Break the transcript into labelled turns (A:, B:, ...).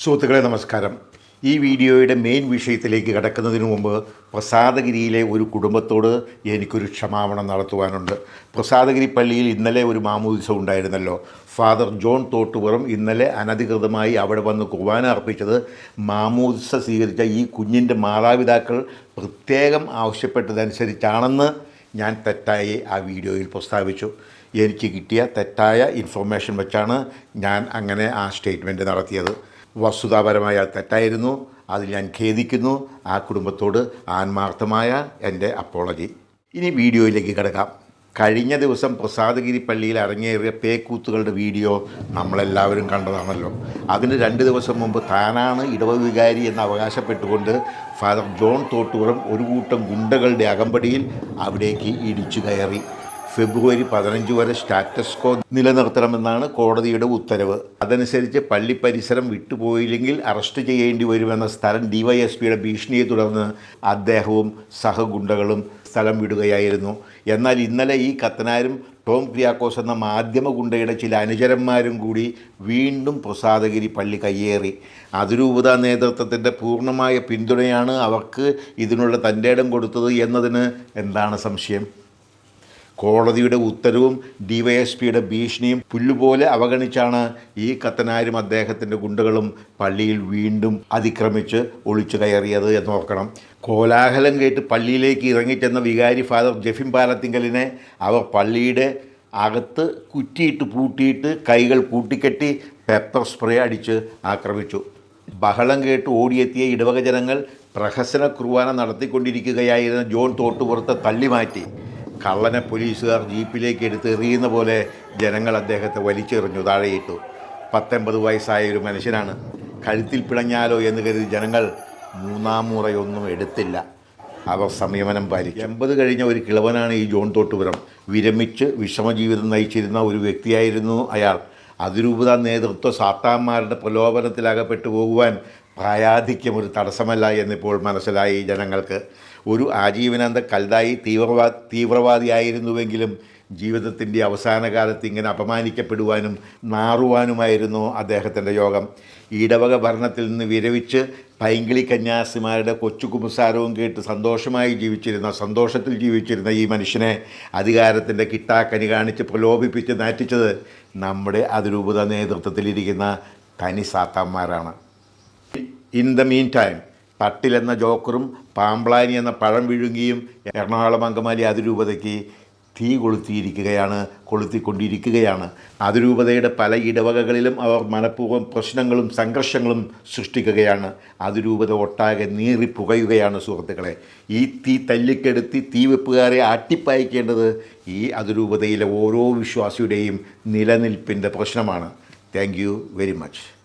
A: സുഹൃത്തുക്കളെ നമസ്കാരം. ഈ വീഡിയോയുടെ മെയിൻ വിഷയത്തിലേക്ക് കടക്കുന്നതിന് മുമ്പ് പ്രസാദഗിരിയിലെ ഒരു കുടുംബത്തോട് എനിക്കൊരു ക്ഷമാപണം നടത്തുവാനുണ്ട്. പ്രസാദഗിരി പള്ളിയിൽ ഇന്നലെ ഒരു മാമോദിസം ഉണ്ടായിരുന്നല്ലോ. ഫാദർ ജോൺ തോട്ടുപുറം ഇന്നലെ അനധികൃതമായി അവിടെ വന്ന് കുർബാന അർപ്പിച്ചത് മാമോദിസ സ്വീകരിച്ച ഈ കുഞ്ഞിന്റെ മാതാപിതാക്കൾ പ്രത്യേകം ആവശ്യപ്പെട്ടതനുസരിച്ചാണെന്ന് ഞാൻ തെറ്റായി ആ വീഡിയോയിൽ പ്രസ്താവിച്ചു. എനിക്ക് കിട്ടിയ തെറ്റായ ഇൻഫർമേഷൻ വെച്ചാണ് ഞാൻ അങ്ങനെ ആ സ്റ്റേറ്റ്മെന്റ് നടത്തിയത്. വസ്തുതാപരമായ അത് തെറ്റായിരുന്നു. അതിൽ ഞാൻ ഖേദിക്കുന്നു. ആ കുടുംബത്തോട് ആത്മാർത്ഥമായ എന്റെ അപ്പോളജി. ഇനി വീഡിയോയിലേക്ക് കിടക്കാം. കഴിഞ്ഞ ദിവസം പ്രസാദഗിരി പള്ളിയിൽ അരങ്ങേറിയ പേക്കൂത്തുകളുടെ വീഡിയോ നമ്മളെല്ലാവരും കണ്ടതാണല്ലോ. അതിന് രണ്ട് ദിവസം മുമ്പ് താനാണ് ഇടവ വികാരി എന്ന് അവകാശപ്പെട്ടുകൊണ്ട് ഫാദർ ജോൺ തോട്ടൂറും ഒരു കൂട്ടം ഗുണ്ടകളുടെ അകമ്പടിയിൽ അവിടേക്ക് ഇടിച്ചു കയറി. ഫെബ്രുവരി പതിനഞ്ച് വരെ സ്റ്റാറ്റസ് കോ നിലനിർത്തണമെന്നാണ് കോടതിയുടെ ഉത്തരവ്. അതനുസരിച്ച് പള്ളി പരിസരം വിട്ടുപോയില്ലെങ്കിൽ അറസ്റ്റ് ചെയ്യേണ്ടി വരുമെന്ന സ്ഥലം ഡിവൈഎസ്പിയുടെ ഭീഷണിയെ തുടർന്ന് അദ്ദേഹവും സഹഗുണ്ടകളും സ്ഥലം വിടുകയായിരുന്നു. എന്നാൽ ഇന്നലെ ഈ കത്തനാരും ടോം ക്രിയാക്കോസ് എന്ന മാധ്യമ ഗുണ്ടയുടെ ചില അനുചരന്മാരും കൂടി വീണ്ടും പ്രസാദഗിരി പള്ളി കയ്യേറി. അതിരൂപത നേതൃത്വത്തിന്റെ പൂർണമായ പിന്തുണയാണ് അവർക്ക് ഇതിനുള്ള തന്റെ ഇടം കൊടുത്തത് എന്നതിന് എന്താണ് സംശയം? കോടതിയുടെ ഉത്തരവും ഡിവൈഎസ്പിയുടെ ഭീഷണിയും പുല്ലുപോലെ അവഗണിച്ചാണ് ഈ കത്തനാരും അദ്ദേഹത്തിന്റെ ഗുണ്ടകളും പള്ളിയിൽ വീണ്ടും അതിക്രമിച്ച് ഒളിച്ചു കയറിയത് എന്ന് ഓർക്കണം കോലാഹലം കേട്ട് പള്ളിയിലേക്ക് ഇറങ്ങിച്ചെന്ന വികാരി ഫാദർ ജെഫിൻ പാലത്തിങ്കലിനെ അവർ പള്ളിയുടെ അകത്ത് കുറ്റിയിട്ട് പൂട്ടിയിട്ട് കൈകൾ കൂട്ടിക്കെട്ടി പെപ്പർ സ്പ്രേ അടിച്ച് ആക്രമിച്ചു. ബഹളം കേട്ട് ഓടിയെത്തിയ ഇടവക ജനങ്ങൾ പ്രഹസന കുർബാന നടത്തിക്കൊണ്ടിരിക്കുകയായിരുന്ന ജോൺ തോട്ടുപുറത്തെ തള്ളിമാറ്റി. കള്ളനെ പോലീസുകാർ ജീപ്പിലേക്ക് എടുത്ത് എറിയുന്ന പോലെ ജനങ്ങൾ അദ്ദേഹത്തെ വലിച്ചെറിഞ്ഞു താഴെയിട്ടു. പത്തൊമ്പത് വയസ്സായ ഒരു മനുഷ്യനാണ്. കഴുത്തിൽ പിടഞ്ഞാലോ എന്ന് കരുതി ജനങ്ങൾ മൂന്നാം മുറയൊന്നും എടുത്തില്ല. അവർ സംയമനം പാലിച്ചു. എൺപത് കഴിഞ്ഞ ഒരു കിളവനാണ് ഈ ജോൺ തോട്ടുപുരം. വിരമിച്ച് വിഷമജീവിതം നയിച്ചിരുന്ന ഒരു വ്യക്തിയായിരുന്നു അയാൾ. അതിരൂപത നേതൃത്വ സാത്താന്മാരുടെ പ്രലോഭനത്തിലകപ്പെട്ടു പോകുവാൻ പ്രായാധിക്യം ഒരു തടസ്സമല്ല എന്നിപ്പോൾ മനസ്സിലായി ജനങ്ങൾക്ക്. ഒരു ആജീവനാന്ത കൽതായി തീവ്രവാ തീവ്രവാദിയായിരുന്നുവെങ്കിലും ജീവിതത്തിന്റെ അവസാന കാലത്ത് ഇങ്ങനെ അപമാനിക്കപ്പെടുവാനും നാറുവാനുമായിരുന്നു അദ്ദേഹത്തിന്റെ യോഗം. ഇടവക ഭരണത്തിൽ നിന്ന് വിരവിച്ച് പൈങ്കിളി കന്യാസിമാരുടെ കൊച്ചു കുമ്പസാരവും കേട്ട് സന്തോഷമായി ജീവിച്ചിരുന്ന സന്തോഷത്തിൽ ജീവിച്ചിരുന്ന ഈ മനുഷ്യനെ അധികാരത്തിന്റെ കിട്ടാക്കനി കാണിച്ച് പ്രലോഭിപ്പിച്ച് നാറ്റിച്ചത് നമ്മുടെ അതിരൂപത നേതൃത്വത്തിലിരിക്കുന്ന തനി സാത്താന്മാരാണ്. In the mean time Thattil എന്ന ജോക്കറും പാമ്പ്ലാനി എന്ന പഴം വിഴുങ്ങിയും എറണാകുളം അങ്കമാലി അതിരൂപതയ്ക്ക് തീ കൊളുത്തിയിരിക്കുകയാണ് കൊളുത്തിക്കൊണ്ടിരിക്കുകയാണ്. അതിരൂപതയുടെ പല ഇടവകകളിലും അവർ മനഃപൂർവം പ്രശ്നങ്ങളും സംഘർഷങ്ങളും സൃഷ്ടിക്കുകയാണ്. അതിരൂപത ഒട്ടാകെ നീറി പുകയുകയാണ് സുഹൃത്തുക്കളെ. ഈ തീ തല്ലിക്കെടുത്തി തീവെപ്പുകാരെ ആട്ടിപ്പായിക്കേണ്ടത് ഈ അതിരൂപതയിലെ ഓരോ വിശ്വാസിയുടെയും നിലനിൽപ്പിന്റെ പ്രശ്നമാണ്. Thank very much